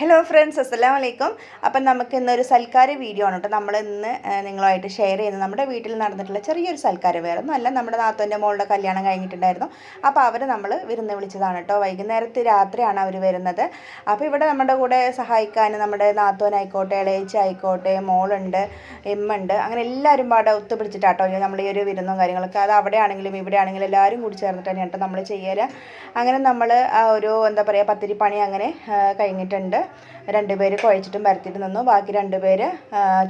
Hello friends അസ്സലാം വലൈക്കും അപ്പം നമുക്ക് ഇന്നൊരു സൽക്കാര വീഡിയോ ആണ് കേട്ടോ. നമ്മൾ ഇന്ന് നിങ്ങളുമായിട്ട് ഷെയർ ചെയ്യുന്നത്. നമ്മുടെ വീട്ടിൽ നടന്നിട്ടുള്ള ചെറിയൊരു സൽക്കാരം വേറെ ഒന്നും അല്ല. നമ്മുടെ നാത്തോന്റെ മോളുടെ കല്യാണം കഴിഞ്ഞിട്ടുണ്ടായിരുന്നു. അപ്പോൾ അവർ നമ്മൾ വിരുന്ന് വിളിച്ചതാണ് കേട്ടോ. വൈകുന്നേരത്തെ രാത്രിയാണ് അവർ വരുന്നത്. അപ്പോൾ ഇവിടെ നമ്മുടെ കൂടെ സഹായിക്കാൻ നമ്മുടെ നാത്തോനായിക്കോട്ടെ ഇളയച്ചി ആയിക്കോട്ടെ മോളുണ്ട് എമ്മുണ്ട് അങ്ങനെ എല്ലാവരും പാടെ ഒത്തുപിടിച്ചിട്ടാട്ടോ നമ്മൾ ഈ ഒരു വിരുന്നും കാര്യങ്ങളൊക്കെ അത് അവിടെ ആണെങ്കിലും ഇവിടെ ആണെങ്കിലും എല്ലാവരും കൂടി ചേർന്നിട്ട് തന്നെയാണ് കേട്ടോ നമ്മൾ ചെയ്യൽ അങ്ങനെ നമ്മൾ ആ ഒരു എന്താ പറയുക പത്തിരിപ്പണി അങ്ങനെ കഴിഞ്ഞിട്ടുണ്ട്. രണ്ടുപേര് കുഴച്ചിട്ടും പരത്തിയിട്ട് നിന്നു. ബാക്കി രണ്ടുപേര് പേര്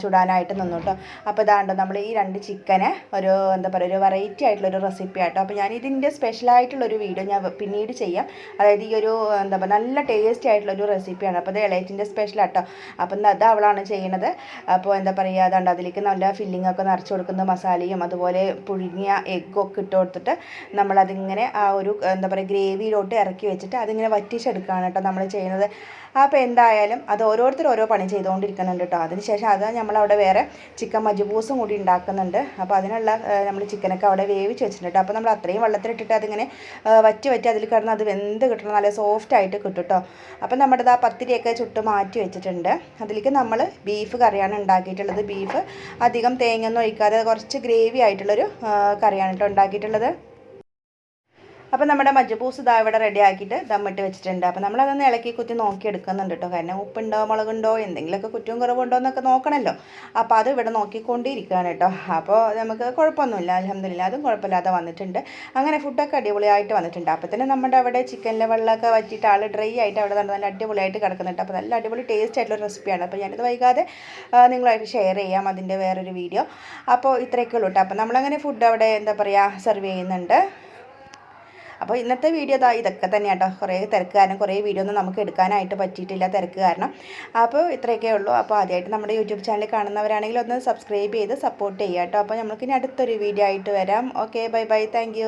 ചുടാനായിട്ട് നിന്നു കേട്ടോ അപ്പോൾ ഇതാണ്ടോ നമ്മൾ ഈ രണ്ട് ചിക്കനെ ഒരു എന്താ പറയുക ഒരു വെറൈറ്റി ആയിട്ടുള്ളൊരു റെസിപ്പി ആട്ടോ. അപ്പോൾ ഞാൻ ഇതിന്റെ സ്പെഷ്യലായിട്ടുള്ളൊരു വീഡിയോ ഞാൻ പിന്നീട് ചെയ്യാം. അതായത് ഈ ഒരു എന്താ പറയുക നല്ല ടേസ്റ്റി ആയിട്ടുള്ളൊരു റെസിപ്പിയാണ് അപ്പോൾ ഇത് ഇളയറ്റിന്റെ സ്പെഷ്യൽ ആട്ടോ. അപ്പം അത് അവളാണ് ചെയ്യണത്. അപ്പോൾ എന്താ പറയുക അതാണ്ട് അതിലേക്ക് നല്ല ഫില്ലിംഗ് ഒക്കെ നിറച്ച് കൊടുക്കുന്ന. മസാലയും അതുപോലെ പുഴുങ്ങിയ എഗ്ഗൊക്കെ ഇട്ട് കൊടുത്തിട്ട് നമ്മളതിങ്ങനെ ആ ഒരു എന്താ പറയുക ഗ്രേവിയിലോട്ട് ഇറക്കി വെച്ചിട്ട് അതിങ്ങനെ വറ്റിച്ചെടുക്കുകയാണ് കേട്ടോ നമ്മൾ ചെയ്യുന്നത് അപ്പോൾ എന്തായാലും അത് ഓരോരുത്തർ ഓരോ പണി ചെയ്തുകൊണ്ടിരിക്കുന്നുണ്ട് കേട്ടോ അതിനുശേഷം അത് നമ്മളവിടെ വേറെ ചിക്കൻ മജ്ബൂസും കൂടി ഉണ്ടാക്കുന്നുണ്ട്. അപ്പോൾ അതിനുള്ള നമ്മൾ ചിക്കനൊക്കെ അവിടെ വേവിച്ച് വെച്ചിട്ടുണ്ട് അപ്പോൾ നമ്മൾ അത്രയും വെള്ളത്തിലിട്ടിട്ട് അതിങ്ങനെ വറ്റി വറ്റി അതിൽ കിടന്ന് അത് വെന്ത് കിട്ടണം. നല്ല സോഫ്റ്റ് ആയിട്ട് കിട്ടും കേട്ടോ അപ്പോൾ നമ്മുടെ ആ പത്തിരിയൊക്കെ ചുട്ട് മാറ്റി വെച്ചിട്ടുണ്ട്. അതിലേക്ക് നമ്മൾ ബീഫ് കറിയാണ് ഉണ്ടാക്കിയിട്ടുള്ളത്. ബീഫ് അധികം തേങ്ങയൊന്നും ഒഴിക്കാതെ കുറച്ച് ഗ്രേവി ആയിട്ടുള്ളൊരു കറിയാണ് കേട്ടോ ഉണ്ടാക്കിയിട്ടുള്ളത്. അപ്പോൾ നമ്മുടെ മജ്ജപൂസ് ഇതാ ഇവിടെ റെഡി ആക്കിയിട്ട് ദമ്മിട്ട് വെച്ചിട്ടുണ്ട്. അപ്പോൾ നമ്മളതൊന്ന് ഇളക്കി കുത്തി നോക്കി എടുക്കുന്നുണ്ട് കേട്ടോ കാരണം ഉപ്പുണ്ടോ മുളകുണ്ടോ എന്തെങ്കിലുമൊക്കെ കുറ്റവും കുറവുണ്ടോ എന്നൊക്കെ നോക്കണമല്ലോ അപ്പോൾ അത് ഇവിടെ നോക്കിക്കൊണ്ടിരിക്കുകയാണ് കേട്ടോ അപ്പോൾ നമുക്ക് കുഴപ്പമൊന്നുമില്ല അലഹമില്ല അതും കുഴപ്പമില്ലാതെ വന്നിട്ടുണ്ട്. അങ്ങനെ ഫുഡൊക്കെ അടിപൊളിയായിട്ട് വന്നിട്ടുണ്ട്. അപ്പോൾ തന്നെ നമ്മുടെ അവിടെ ചിക്കനിലെ വെള്ളമൊക്കെ വറ്റിയിട്ട് ആൾ ഡ്രൈ ആയിട്ട് അവിടെ നല്ല അടിപൊളിയായിട്ട് കിടക്കുന്നുണ്ട് അപ്പോൾ നല്ല അടിപൊളി ടേസ്റ്റ് ആയിട്ടുള്ള റെസിപ്പിയാണ് അപ്പോൾ ഞാനിത് വൈകാതെ നിങ്ങളായിട്ട് ഷെയർ ചെയ്യാം അതിന്റെ വേറൊരു വീഡിയോ അപ്പോൾ ഇത്രയൊക്കെ ഉള്ളൂ കേട്ടോ അപ്പോൾ നമ്മളങ്ങനെ ഫുഡ് അവിടെ എന്താ പറയുക സെർവ് ചെയ്യുന്നുണ്ട്. അപ്പോൾ ഇന്നത്തെ വീഡിയോ ഇതാ ഇതൊക്കെ തന്നെ കേട്ടോ കുറേ തിരക്ക് കാരണം കുറേ വീഡിയോ ഒന്നും നമുക്ക് എടുക്കാനായിട്ട് പറ്റിയിട്ടില്ല തിരക്ക് കാരണം. അപ്പോൾ ഇത്രയൊക്കെ ഉള്ളൂ. അപ്പോൾ ആദ്യമായിട്ട് നമ്മുടെ യൂട്യൂബ് ചാനൽ കാണുന്നവരാണെങ്കിൽ ഒന്ന് സബ്സ്ക്രൈബ് ചെയ്ത് സപ്പോർട്ട് ചെയ്യാം കേട്ടോ. അപ്പോൾ നമുക്ക് ഇനി അടുത്തൊരു വീഡിയോ ആയിട്ട് വരാം. Okay bye bye thank